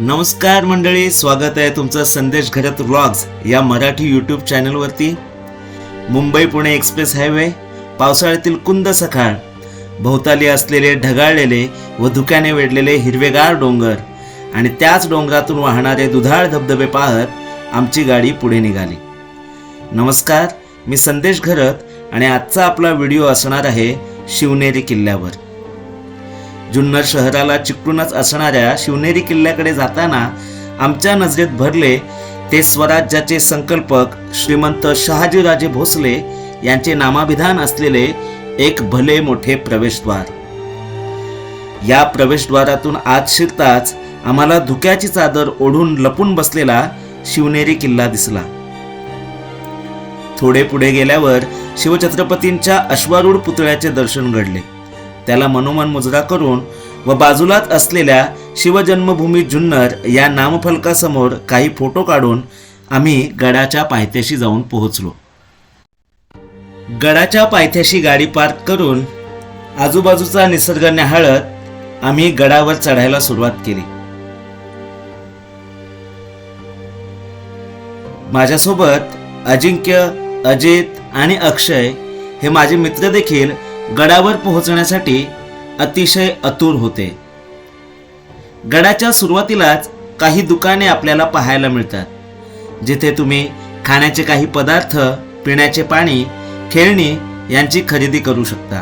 नमस्कार मंडळी स्वागत आहे तुमचं संदेश घरात व्लॉग्स या मराठी यूट्यूब चॅनलवरती मुंबई पुणे एक्सप्रेस हायवे पावसाळ्यातील कुंद सखाळ भोवताली असलेले ढगाळलेले व धुक्याने वेढलेले हिरवेगार डोंगर आणि त्याच डोंगरातून वाहणारे दुधाळ धबधबे पाहत आमची गाडी पुढे निघाली. नमस्कार मी संदेश घरत आणि आजचा आपला व्हिडिओ असणार आहे शिवनेरी किल्ल्यावर. जुन्नर शहराला चिकटूनच असणाऱ्या शिवनेरी किल्ल्याकडे जाताना आमच्या नजरेत भरले ते स्वराज्याचे संकल्पक श्रीमंत शहाजीराजे भोसले यांचे नामाभिधान असलेले एक भले मोठे प्रवेशद्वार. या प्रवेशद्वारातून आत शिरताच आम्हाला धुक्याची चादर ओढून लपून बसलेला शिवनेरी किल्ला दिसला. थोडे पुढे गेल्यावर शिवछत्रपतींच्या अश्वारूढ पुतळ्याचे दर्शन घडले. त्याला मनोमन मुजरा करून व बाजूलाच असलेल्या शिवजन्मभूमी जुन्नर या नामफलकासमोर काही फोटो काढून आम्ही गडाच्या पायथ्याशी जाऊन पोहोचलो. गडाच्या पायथ्याशी गाडी पार्क करून आजूबाजूचा निसर्ग न्याहाळत आम्ही गडावर चढायला सुरुवात केली. माझ्यासोबत अजिंक्य अजित आणि अक्षय हे माझे मित्र देखील गडावर पोहोचण्यासाठी अतिशय अतुर होते. गडाच्या सुरुवातीलाच काही दुकाने आपल्याला पाहायला मिळतात. जिथे तुम्ही खाण्याचे काही पदार्थ पिण्याचे पाणी खेळणी यांची खरेदी करू शकता.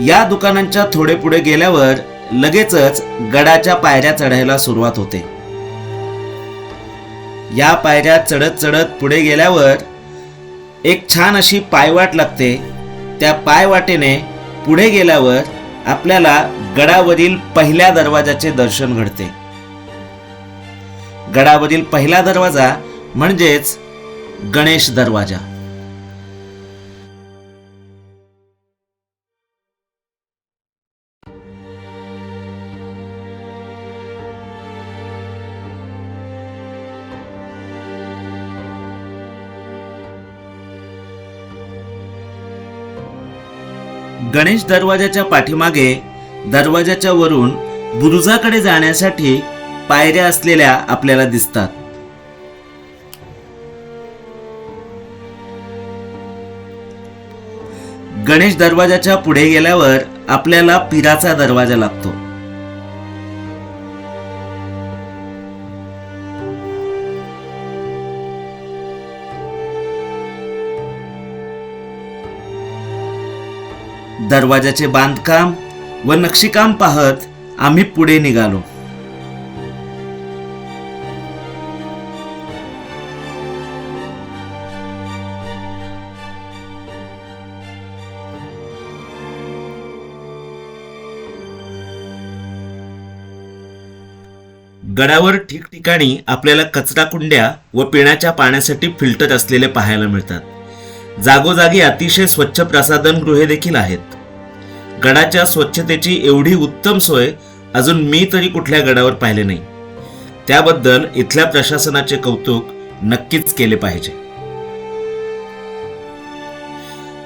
या दुकानांच्या थोडे पुढे गेल्यावर लगेचच गडाच्या पायऱ्या चढायला सुरुवात होते. या पायऱ्या चढत चढत पुढे गेल्यावर एक छान अशी पायवाट लागते. त्या पायवाटेने पुढे गेल्यावर आपल्याला गडावरील पहिल्या दरवाजाचे दर्शन घडते. गडावरील पहिला दरवाजा म्हणजेच गणेश दरवाजा. गणेश दरवाजाच्या पाठीमागे दरवाजाच्या वरून बुरुजाकडे जाण्यासाठी पायऱ्या असलेल्या आपल्याला दिसतात. गणेश दरवाजाच्या पुढे गेल्यावर आपल्याला पिराचा दरवाजा लागतो. दरवाजाचे बांधकाम व नक्षीकाम पाहत आम्ही पुढे निघालो. गडावर ठिकठिकाणी आपल्याला कचरा कुंड्या व पिण्याच्या पाण्यासाठी फिल्टर असलेले पाहायला मिळतात. जागोजागी अतिशय स्वच्छ प्रसाधनगृहे देखील आहेत. गडाच्या स्वच्छतेची एवढी उत्तम सोय अजून मी तरी कुठल्या गडावर पाहिले नाही. त्याबद्दल इथल्या प्रशासनाचे कौतुक नक्कीच केले पाहिजे.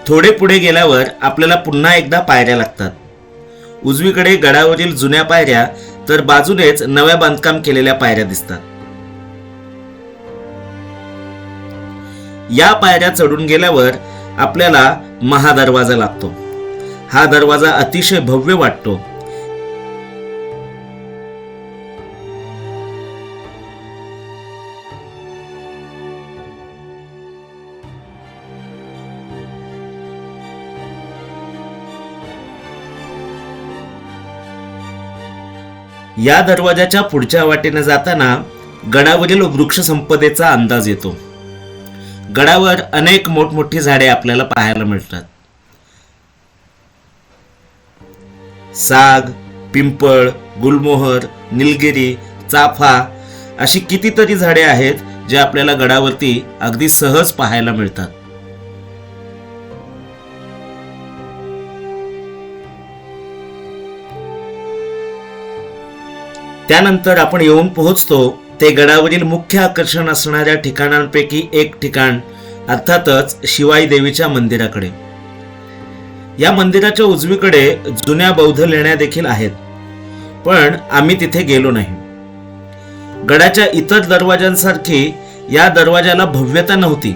थोडे पुढे गेल्यावर आपल्याला पुन्हा एकदा पायऱ्या लागतात. उजवीकडे गडावरील जुन्या पायऱ्या तर बाजूनेच नव्या बांधकाम केलेल्या पायऱ्या दिसतात. या पायऱ्या चढून गेल्यावर आपल्याला महादरवाजा लागतो. हा दरवाजा अतिशय भव्य वाटतो. या दरवाजाच्या पुढच्या वाटेने जाताना गडावरील वृक्ष संपदेचा अंदाज येतो. गडावर अनेक मोठमोठी झाडे आपल्याला पाहायला मिळतात. साग पिंपळ गुलमोहर निलगिरी चाफा अशी कितीतरी झाडे आहेत जे आपल्याला गडावरती अगदी सहज पाहायला मिळतात. त्यानंतर आपण येऊन पोहोचतो ते गडावरील मुख्य आकर्षण असणाऱ्या ठिकाणांपैकी एक ठिकाण अर्थातच शिवाई देवीच्या मंदिराकडे. या मंदिराच्या उजवीकडे जुन्या बौद्ध लेण्या देखील आहेत पण आम्ही तिथे गेलो नाही. गडाच्या इतर दरवाजांसारखी या दरवाजाला भव्यता नव्हती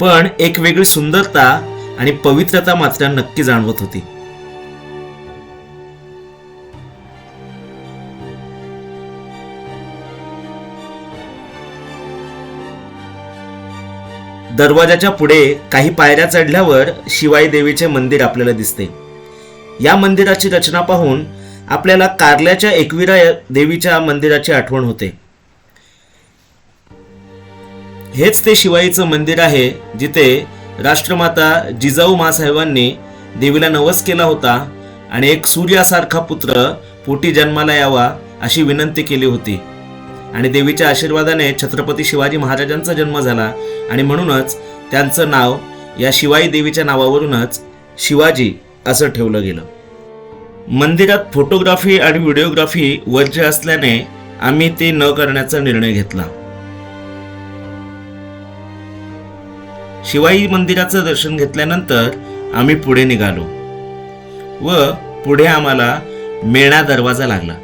पण एक वेगळी सुंदरता आणि पवित्रता मात्र नक्की जाणवत होती. दरवाजाच्या पुढे काही पायऱ्या चढल्यावर शिवाई देवीचे मंदिर आपल्याला दिसते. या मंदिराची रचना पाहून आपल्याला कारल्याच्या एकविरा देवीच्या मंदिराची आठवण होते. हेच ते शिवाईचं मंदिर आहे जिथे राष्ट्रमाता जिजाऊ मासाहेबांनी देवीला नवस केला होता आणि एक सूर्यासारखा पुत्र पोटी जन्माला यावा अशी विनंती केली होती. आणि देवीच्या आशीर्वादाने छत्रपती शिवाजी महाराजांचा जन्म झाला. आणि म्हणूनच त्यांचं नाव या शिवाई देवीच्या नावावरूनच शिवाजी असं ठेवलं गेलं. मंदिरात फोटोग्राफी आणि व्हिडिओग्राफी वर्ज्य असल्याने आम्ही ते न करण्याचा निर्णय घेतला. शिवाई मंदिराचं दर्शन घेतल्यानंतर आम्ही पुढे निघालो व पुढे आम्हाला मेणा दरवाजा लागला.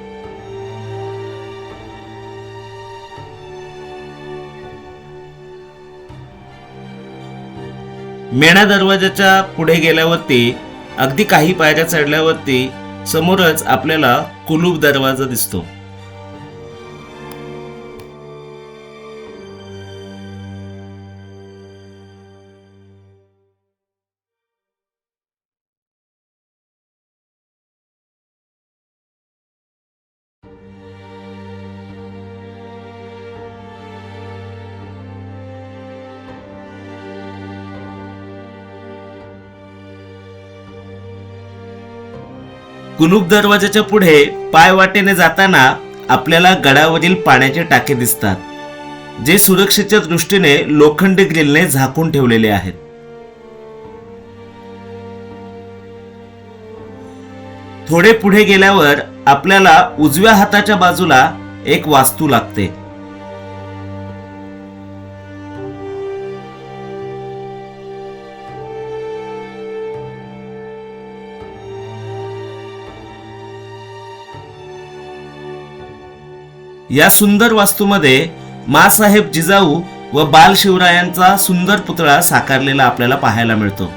मेणा दरवाजाच्या पुढे गेल्यावरती अगदी काही पायऱ्या चढल्यावरती समोरच आपल्याला कुलूप दरवाजा दिसतो. कुलूप दरवाजाच्या पुढे पाय वाटेने जाताना आपल्याला गडावरील पाण्याचे टाके दिसतात जे सुरक्षेच्या दृष्टीने लोखंडी ग्रिलने झाकून ठेवलेले आहेत. थोडे पुढे गेल्यावर आपल्याला उजव्या हाताच्या बाजूला एक वास्तू लागते. या सुंदर वास्तूमध्ये मासाहेब जिजाऊ व बाल शिवरायांचा सुंदर पुतळा साकारलेला आपल्याला पाहायला मिळतो.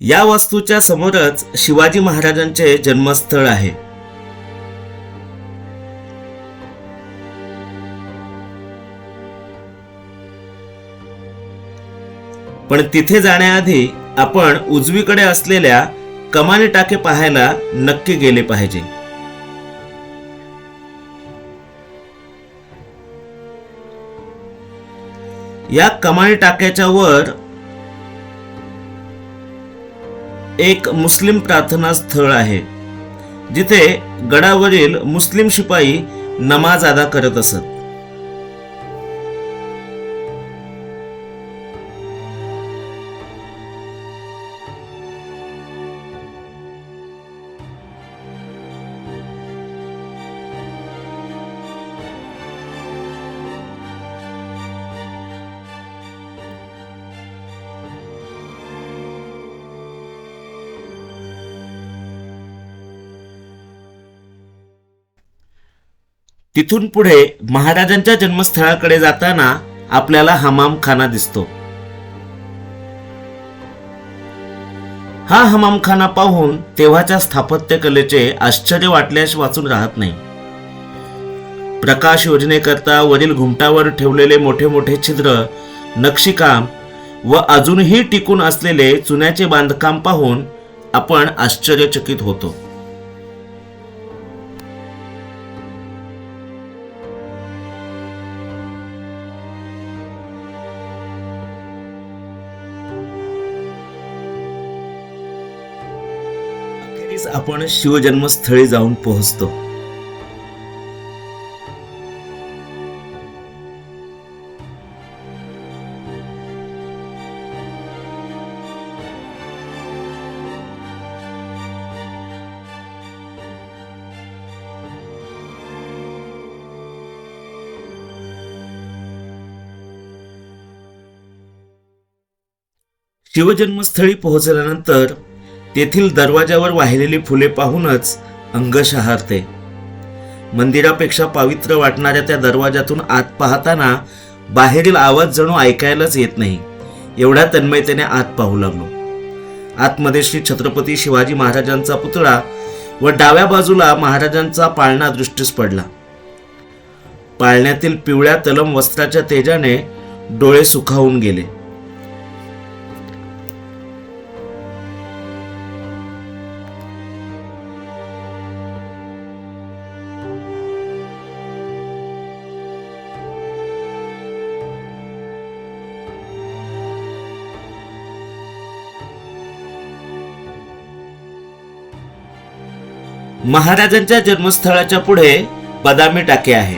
या वास्तूच्या समोरच शिवाजी महाराजांचे जन्मस्थळ आहे. पण तिथे जाण्याआधी आपण उजवीकडे असलेल्या कमानी टाके पाहायला नक्की गेले पाहिजे. या कमानी टाक्याच्या वर एक मुस्लिम प्रार्थना स्थळ आहे जिथे गडावरील मुस्लिम शिपाई नमाज अदा करत असत. तिथून पुढे महाराजांच्या जन्मस्थळाकडे जाताना आपल्याला हमामखाना दिसतो. हा हमामखाना पाहून तेव्हाच्या स्थापत्य कलेचे आश्चर्य वाटल्यास वाचून राहत नाही. प्रकाश योजनेकरता वरील घुमटावर ठेवलेले मोठे मोठे छिद्र नक्षीकाम व अजूनही टिकून असलेले चुन्याचे बांधकाम पाहून आपण आश्चर्यचकित होतो. आपण शिवजन्मस्थळी जाऊन पोहोचतो. शिवजन्मस्थळी पोहोचल्यानंतर तेथील दरवाजावर वाहिलेली फुले पाहूनच अंग शहारते मंदिरापेक्षा पवित्र वाटणाऱ्या त्या दरवाजातून आत पाहताना बाहेरील आवाज जणू ऐकायलाच येत नाही. एवढ्या तन्मयतेने आत पाहू लागलो. आतमध्ये श्री छत्रपती शिवाजी महाराजांचा पुतळा व डाव्या बाजूला महाराजांचा पाळणा दृष्टीस पडला. पाळण्यातील पिवळ्या तलम वस्त्राच्या तेजाने डोळे सुखावून गेले. महाराजांच्या जन्मस्थळाच्या पुढे बदामी टाके आहे.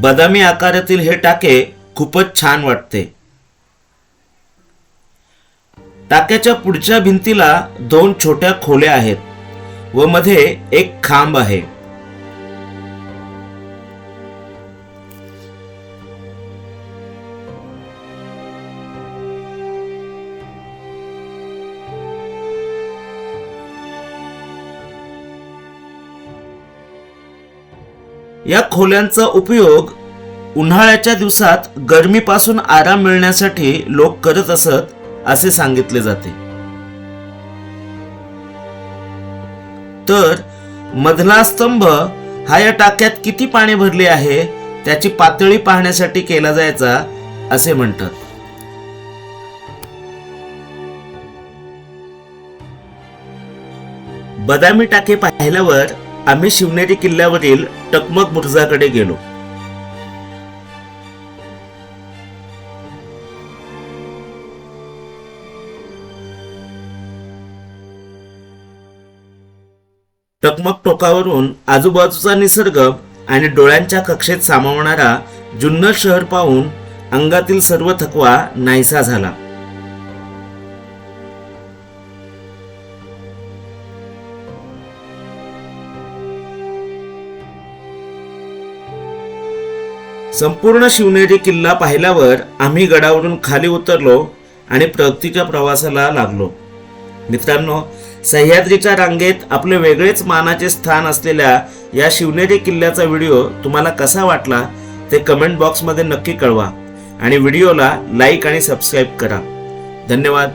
बदामी आकारातील हे टाके खूपच छान वाटते. टाक्याच्या पुढच्या भिंतीला दोन छोट्या खोल्या आहेत व मध्ये एक खांब आहे. या खोल्यांचा उपयोग उन्हाळ्याच्या दिवसात गरमीपासून आराम मिळण्यासाठी लोक करत असत असे सांगितले जाते. तर मधला स्तंभ हा या टाक्यात किती पाणी भरले आहे त्याची पातळी पाहण्यासाठी केला जायचा असे म्हणतात. बदामी टाके पाहिल्यावर आम्ही शिवनेरी किल्ल्यावरील टकमक बुरुजाकडे गेलो. टकमक टोकावरून आजूबाजूचा निसर्ग आणि डोळ्यांच्या कक्षेत सामावणारा जुन्नर शहर पाहून अंगातील सर्व थकवा नाहीसा झाला. संपूर्ण शिवनेरी किल्ला पाहिल्यावर आम्ही गडावरून खाली उतरलो आणि प्रगतीच्या प्रवासाला लागलो. मित्रांनो सह्याद्रीच्या रांगेत आपले वेगळेच मानाचे स्थान असलेल्या या शिवनेरी किल्ल्याचा व्हिडिओ तुम्हाला कसा वाटला ते कमेंट बॉक्समध्ये नक्की कळवा आणि व्हिडिओला लाईक आणि सबस्क्राईब करा. धन्यवाद.